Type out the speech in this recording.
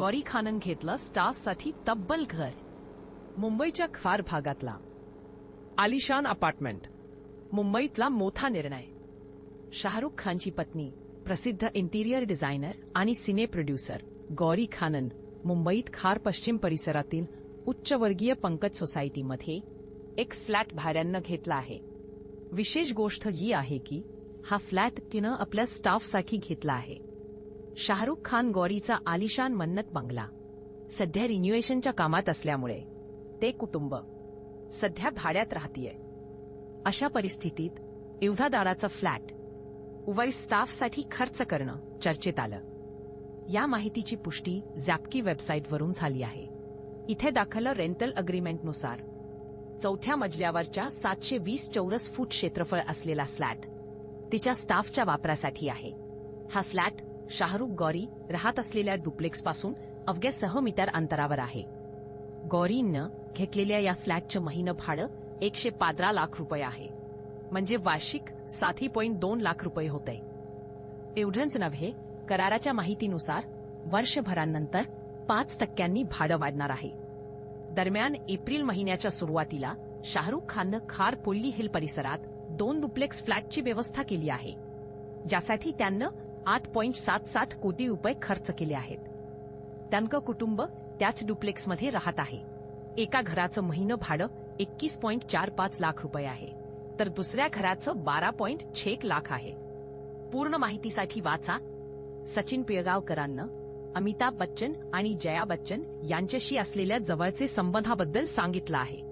गौरी खानन घेतलं स्टार्ससाठी तब्बल घर. मुंबईच्या खार भागातला. आलिशान अपार्टमेंट. मुंबईतला मोठा निर्णय. शाहरुख खानची पत्नी प्रसिद्ध इंटिरियर डिझायनर आणि सिने प्रोड्युसर गौरी खानन मुंबईत खार पश्चिम परिसरातील उच्चवर्गीय पंकज सोसायटीमध्ये एक फ्लॅट भाड्यानं घेतला आहे. विशेष गोष्ट ही आहे की हा फ्लॅट तिनं आपल्या स्टाफसाठी घेतला आहे. शाहरुख खान गौरीचा आलिशान मन्नत बंगला. सध्या रिन्युएशनच्या कामात असल्यामुळे ते कुटुंब सध्या भाड्यात राहतीये. अशा परिस्थितीत एवढा दाराचा फ्लॅट उभय स्टाफसाठी खर्च करणं चर्चेत आलं. या माहितीची पुष्टी झॅपकी वेबसाईटवरून झाली आहे. इथे दाखल रेंटल अग्रीमेंटनुसार चौथ्या मजल्यावरच्या सातशे वीस चौरस फूट क्षेत्रफळ असलेला फ्लॅट तिच्या स्टाफच्या वापरासाठी आहे. हा फ्लॅट शाहरुख गौरी राहत असलेल्या डुप्लेक्सपासून अवघ्या सह मीटर अंतरावर आहे. गौरीनं घेतलेल्या या फ्लॅटचं महिनं भाडं एकशे पादरा लाख रुपये आहे. म्हणजे वार्षिकसाठी पॉईंट दोन लाख रुपये होते एवढंच नव्हे कराराच्या माहितीनुसार वर्षभरानंतर पाच टक्क्यांनी भाडं वाढणार आहे. दरम्यान एप्रिल महिन्याच्या सुरुवातीला शाहरुख खाननं खार पोल्ली हिल परिसरात दोन डुप्लेक्स फ्लॅटची व्यवस्था केली आहे. ज्यासाठी त्यांना आठ पॉईंट सात सात कोटी रुपये खर्च केले आहेत. त्यांचं कुटुंब त्याच डुप्लेक्समध्ये राहत आहे. एका घराचं महिनं भाडं एकवीस पॉइंट चार पाच लाख रुपये आहे. तर दुसऱ्या घराचं बारा पॉईंट छेक लाख आहे. पूर्ण माहितीसाठी वाचा. सचिन पिळगावकरांनं अमिताभ बच्चन आणि जया बच्चन यांच्याशी असलेल्या जवळचे संबंधाबद्दल सांगितलं आहे.